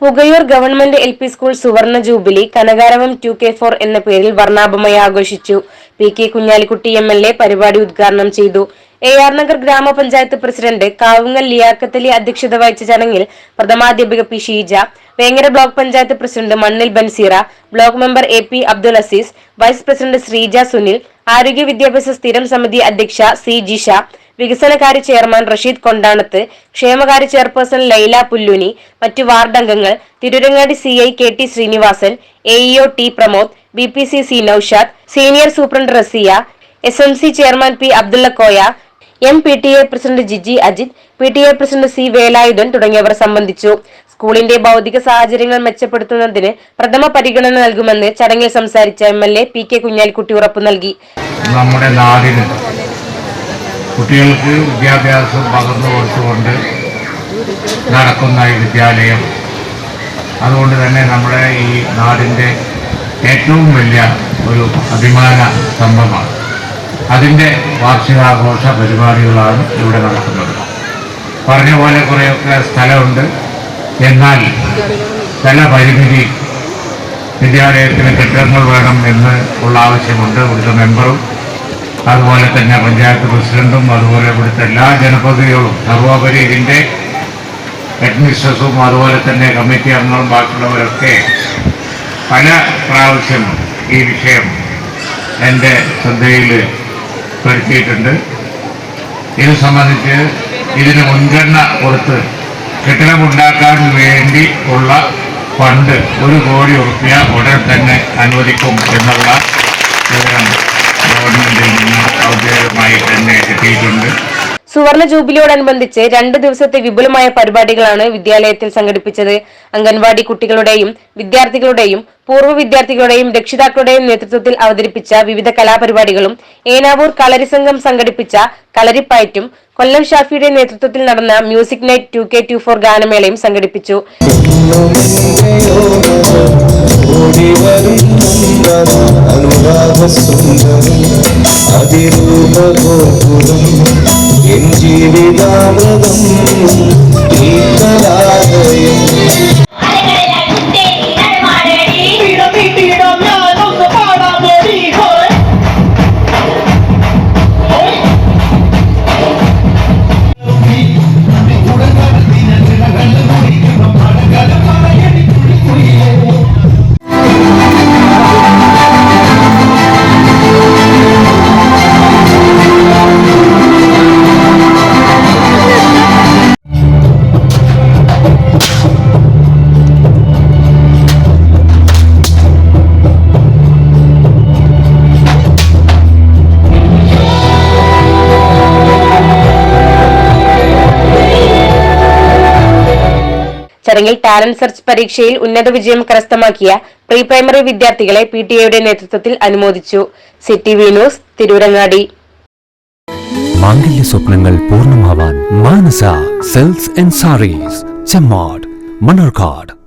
Pukayur government L P school സുവർണ jubilee കനകാരവം two K four എന്ന പേരിൽ വർണാഭമായി ആഘോഷിച്ചു. P K Kunhalikutty M L A പരിപാടി ഉദ്ഘാടനം ചെയ്തു. എ ആർ നഗർ ഗ്രാമപഞ്ചായത്ത് പ്രസിഡന്റ് കാവുങ്ങൽ ലിയാക്കത്തലി അധ്യക്ഷത വഹിച്ച ചടങ്ങിൽ പ്രഥമാധ്യാപിക P Sheeja Vengara block panchayat president Mannil Banseera block member A P Abdul Aziz vice president Sreeja Sunil ആരോഗ്യ വിദ്യാഭ്യാസ സ്ഥിരം സമിതി അധ്യക്ഷ സി ജിഷ വികസനകാര്യ ചെയർമാൻ റഷീദ് കൊണ്ടാണത്ത് ക്ഷേമകാര്യ ചെയർപേഴ്സൺ ലൈല പുല്ലുനി മറ്റു വാർഡംഗങ്ങൾ Tirurangadi C I K T Srinivasan A T Pramod B P C C Noushad senior superintendent Rasiya S M C chairman P Abdulla Koya M P T A president Jiji Ajith P T A president C Velayudhan തുടങ്ങിയവർ സംബന്ധിച്ചു. സ്കൂളിന്റെ ഭൗതിക സാഹചര്യങ്ങൾ മെച്ചപ്പെടുത്തുന്നതിന് പ്രഥമ പരിഗണന നൽകുമെന്ന് ചടങ്ങിൽ സംസാരിച്ച M L A P K Kunhalikutty ഉറപ്പു നൽകി. നമ്മുടെ നാടിന് കുട്ടികൾക്ക് വിദ്യാഭ്യാസം പകർന്നു കൊടുത്തുകൊണ്ട് നടക്കുന്ന ഈ വിദ്യാലയം. അതുകൊണ്ട് തന്നെ നമ്മുടെ ഈ നാടിന്റെ ഏറ്റവും വലിയ ഒരു അഭിമാന സ്തംഭമാണ്. അതിന്റെ വാർഷികാഘോഷ പരിപാടികളാണ് ഇവിടെ നടക്കുന്നത്. പറഞ്ഞ പോലെ കുറേയൊക്കെ സ്ഥലമുണ്ട്. എന്നാൽ സ്ഥലപരിമിതി വിദ്യാലയത്തിന് കെട്ടിടങ്ങൾ വേണം എന്ന് ഉള്ള ആവശ്യമുണ്ട്. ഇവിടുത്തെ മെമ്പറും അതുപോലെ തന്നെ പഞ്ചായത്ത് പ്രസിഡന്റും അതുപോലെ ഇവിടുത്തെ എല്ലാ ജനപ്രതിനിധികളും സർവോപരി ഇതിന്റെ അഡ്മിനിസ്ട്രേറ്ററും അതുപോലെ തന്നെ കമ്മിറ്റി അംഗങ്ങളും ബാക്കിയുള്ളവരൊക്കെ പല പ്രാവശ്യം ഈ വിഷയം എന്റെ ശ്രദ്ധയിൽ പെടുത്തിയിട്ടുണ്ട്. ഇത് സംബന്ധിച്ച് ഇതിന് മുൻഗണന കൊടുത്ത് കെട്ടിടമുണ്ടാക്കാൻ വേണ്ടി ഉള്ള ഫണ്ട് ഒരു കോടി ഉറപ്പിയ ഉടൻ തന്നെ അനുവദിക്കും എന്നുള്ള വിവരം സുവർണ ജൂബിലിയോടനുബന്ധിച്ച് രണ്ട് ദിവസത്തെ വിപുലമായ പരിപാടികളാണ് വിദ്യാലയത്തിൽ സംഘടിപ്പിച്ചത്. അംഗൻവാടി കുട്ടികളുടെയും വിദ്യാർത്ഥികളുടെയും പൂർവ വിദ്യാർത്ഥികളുടെയും രക്ഷിതാക്കളുടെയും നേതൃത്വത്തിൽ അവതരിപ്പിച്ച വിവിധ കലാപരിപാടികളും ഏനാവൂർ കളരി സംഘം സംഘടിപ്പിച്ച കളരിപ്പയറ്റും കൊല്ലം ഷാഫിയുടെ നേതൃത്വത്തിൽ നടന്ന music night two K two four ഗാനമേളയും സംഘടിപ്പിച്ചു. సుందర అనురాగ సుందరం అది రూప గోపురం ఎం జీవితామృతం ఈ కళాలయం ചടങ്ങിൽ ടാലന്റ് സെർച്ച് പരീക്ഷയിൽ ഉന്നത വിജയം കരസ്ഥമാക്കിയ പ്രീ പ്രൈമറി വിദ്യാർത്ഥികളെ പി ടി എയുടെ നേതൃത്വത്തിൽ അനുമോദിച്ചു. City V news Tirurangadi. മാംഗല്യ സ്വപ്നങ്ങൾ പൂർണമാവാൻ Manasa sales and saris Chemmad Mannarkkad